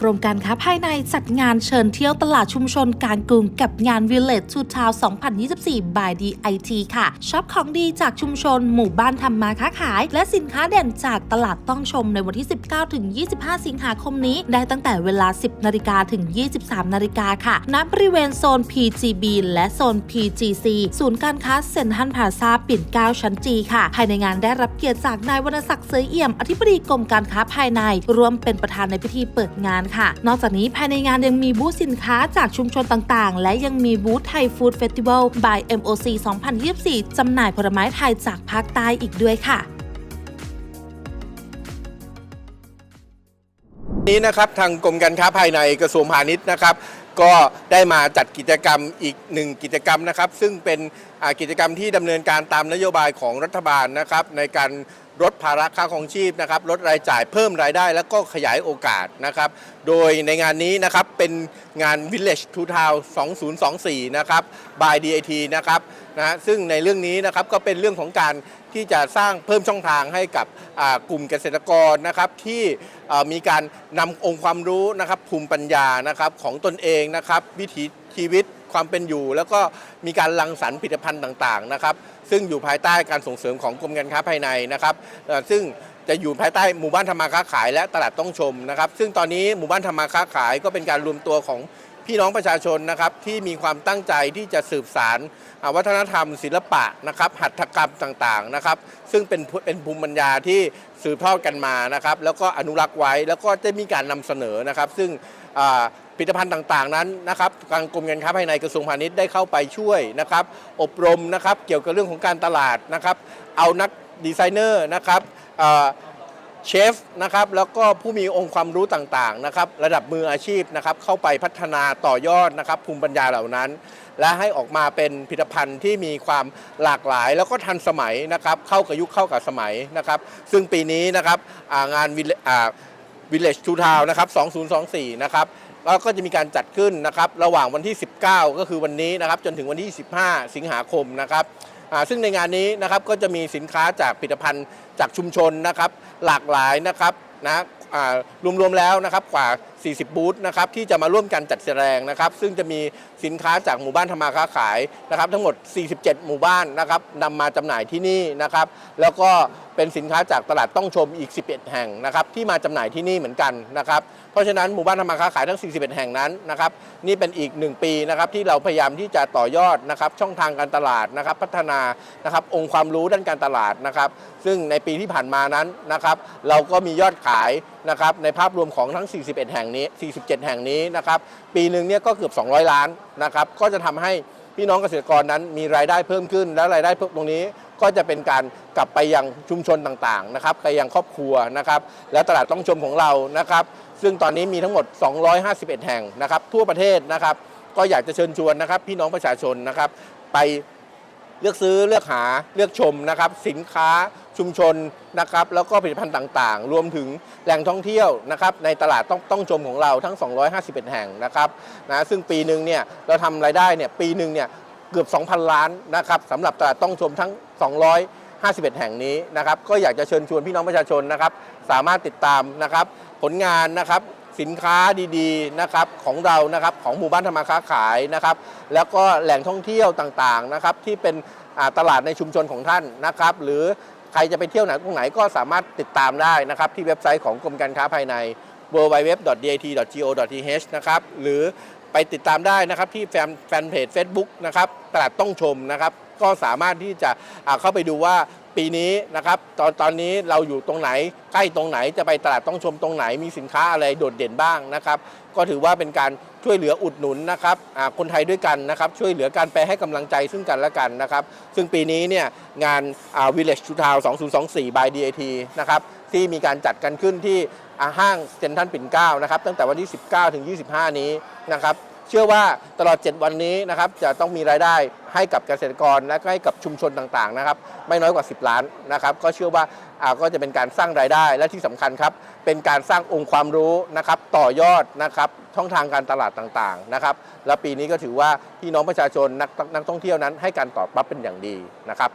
กรมการค้าภายในจัดงานเชิญเที่ยวตลาดชุมชนกลางกรุงกับงาน Village to Town 2024 by DIT ค่ะช็อปของดีจากชุมชนหมู่บ้านทำมาค้าขาย และสินค้าเด่นจากตลาดต้องชมในวันที่ 19ถึง25 สิงหาคมนี้ ได้ตั้งแต่เวลา 10 นาฬิกาถึง 23 นาฬิกาค่ะณบริเวณโซน PGB และโซน PGC ศูนย์การค้าเซ็นทรัลพาซาปิ่นเก้าชั้นจีค่ะ ภายในงานได้รับเกียรติจากนายวรรณศักดิ์เสยเอี่ยม อธิบดีกรมการค้าภายใน ร่วมเป็นประธานในพิธีเปิดงานค่ะ นอกจากนี้ภายในงานยังมีบูธสินค้าจากชุมชนต่างๆ และยังมีบูธไทยฟู้ดเฟสติวัล by MOC 2024 จำหน่ายผลไม้ไทยจากภาคใต้อีกด้วยค่ะนี้นะครับทางกรมการค้าภายในกระทรวงพาณิชย์นะครับ ก็ได้มาจัดกิจกรรมอีกหนึ่งกิจกรรมนะครับ ซึ่งเป็นกิจกรรมที่ดำเนินการตามนโยบายของรัฐบาลนะครับ ในการ ลดภาระค่าของชีพนะครับลดรายจ่ายเพิ่มรายได้ แล้วก็ขยายโอกาสนะครับโดยในงานนี้นะครับเป็นงาน Village to Town 2024 นะครับ by DIT นะครับนะซึ่งในเรื่องนี้นะครับก็เป็นเรื่องของการที่จะสร้างเพิ่มช่องทางให้กับกลุ่มเกษตรกรนะครับที่มีการนำองค์ความรู้นะครับภูมิปัญญานะครับของตนเองนะครับวิถี ชีวิตความเป็นอยู่ แล้วก็มีการรังสรรค์ผลิตภัณฑ์ต่างๆนะครับซึ่งอยู่ภายใต้การส่งเสริมของกรมการค้าภายในนะครับซึ่งจะอยู่ภายใต้หมู่บ้านธรรมาค้าขายและตลาดต้องชมนะครับ ซึ่งตอนนี้หมู่บ้านธรรมาค้าขายก็เป็นการรวมตัวของพี่น้องประชาชนนะครับที่มีความตั้งใจที่จะสืบสารวัฒนธรรม ศิลปะนะครับหัตถกรรมต่างๆนะครับ ซึ่งเป็นเป็นภูมิปัญญาที่สืบทอดกันมานะครับ แล้วก็อนุรักษ์ไว้แล้วก็จะมีการนำเสนอนะครับ ซึ่ง ผลิตภัณฑ์ต่างๆนั้นนะครับทางกรมการค้าภายในกระทรวงพาณิชย์ได้เข้าไปช่วยนะครับ อบรมนะครับเกี่ยวกับเรื่องของการตลาดนะครับ เอานักดีไซเนอร์นะครับเชฟนะครับแล้วก็ผู้มีองค์ความรู้ต่างๆนะครับระดับมืออาชีพนะครับเข้าไปพัฒนาต่อยอดนะครับภูมิปัญญาเหล่านั้น และให้ออกมาเป็นผลิตภัณฑ์ที่มีความหลากหลาย แล้วก็ทันสมัยนะครับเข้ากับยุคเข้ากับสมัยนะครับซึ่งปีนี้นะครับางาน Ville- อ่า Village to Town นะครับ2024นะครับ แล้วก็จะมีการจัดขึ้นนะครับระหว่างวันที่ 19 ก็คือวันนี้นะครับจนถึงวันที่ 25 สิงหาคมนะครับซึ่งในงานนี้นะครับก็จะมีสินค้าจากผลิตภัณฑ์จากชุมชนนะครับหลากหลายนะครับนะรวมๆแล้วนะครับกว่า 40 บูธนะครับที่จะมาร่วมกันจัดแสดงนะครับ ซึ่งจะมีสินค้าจากหมู่บ้านธรรมาค้าขายนะครับ ทั้งหมด 47 หมู่บ้านนะครับนำมาจำหน่ายที่นี่นะครับ แล้วก็เป็นสินค้าจากตลาดต้องชมอีก 11 แห่งนะครับ ที่มาจำหน่ายที่นี่เหมือนกันนะครับ เพราะฉะนั้นหมู่บ้านธรรมาค้าขายทั้ง 41 แห่งนั้นนะครับ นี่เป็นอีก 1 ปีนะครับที่เราพยายามที่จะต่อยอดนะครับ ช่องทางการตลาดนะครับ พัฒนานะครับ องค์ความรู้ด้านการตลาดนะครับ ซึ่งในปีที่ผ่านมานั้นนะครับ เราก็มียอดขายนะครับในภาพรวมของทั้ง 41 แห่งนี้ 47 แห่งนี้นะครับปีหนึ่งเนี่ยก็เกือบ 200 ล้านนะครับก็จะทำให้พี่น้องเกษตรกรนั้นมีรายได้เพิ่มขึ้น และรายได้เพิ่มตรงนี้ก็จะเป็นการกลับไปยังชุมชนต่างๆนะครับไปยังครอบครัวนะครับและตลาดต้องชมของเรานะครับซึ่งตอนนี้มีทั้งหมด 251 แห่งนะครับทั่วประเทศนะครับก็อยากจะเชิญชวนนะครับพี่น้องประชาชนนะครับไปเลือกซื้อเลือกหาเลือกชมนะครับสินค้า ชุมชนนะครับแล้วก็ผลิตภัณฑ์ต่างๆ รวมถึงแหล่งท่องเที่ยวนะครับในตลาดต้องต้องชมของเราทั้ง 251 แห่งนะครับนะซึ่งปีหนึ่งเนี่ยเราทำรายได้เนี่ยปีหนึ่งเนี่ยเกือบ 2,000 ล้านนะครับสำหรับตลาดต้องชมทั้ง251 แห่งนี้นะครับก็อยากจะเชิญชวนพี่น้องประชาชนนะครับ สามารถติดตามนะครับ ผลงานนะครับสินค้าดีๆนะครับของเรานะครับของหมู่บ้านธรรมาค้าขายนะครับ แล้วก็แหล่งท่องเที่ยวต่างๆนะครับที่เป็นตลาดในชุมชนของท่านนะครับ หรือ ใครจะไปเที่ยวไหนตรงไหนก็สามารถติดตามได้นะครับที่เว็บไซต์ของกรมการค้าภายใน www.dat.go.th นะครับหรือไปติดตามได้นะครับที่แฟนแฟนเพจ Facebook นะครับตลาดต้องชมนะครับก็สามารถที่จะอ่าเข้าไปดูว่า ปีนี้นะครับตอนตอนนี้เราอยู่ตรงไหน ใกล้ตรงไหนจะไปตลาดต้องชมตรงไหนมีสินค้าอะไรโดดเด่นบ้างนะครับ ก็ถือว่าเป็นการช่วยเหลืออุดหนุนนะครับคนไทยด้วยกันนะครับช่วยเหลือการไปให้กำลังใจซึ่งกันและกันนะครับ ซึ่งปีนี้เนี่ยงานอ่า Village to Town 2024 by DAT นะครับที่มีการจัดกันขึ้นที่ห้างเซ็นทรัลปิ่นเกล้านะครับตั้งแต่วันที่ 19 ถึง 25 นี้นะครับ เชื่อว่าตลอด 7 วันนี้นะครับจะต้องมีรายได้ให้กับเกษตรกรและก็ให้กับชุมชนต่างๆนะครับไม่น้อยกว่า 10 ล้านนะครับก็เชื่อว่าอาก็จะเป็นการสร้างรายได้และที่สำคัญครับเป็นการสร้างองค์ความรู้นะครับต่อยอดนะครับช่องทางการตลาดต่างๆนะครับและปีนี้ก็ถือว่าพี่น้องประชาชนนักนักท่องเที่ยวนั้นให้การตอบรับเป็นอย่างดีนะครับ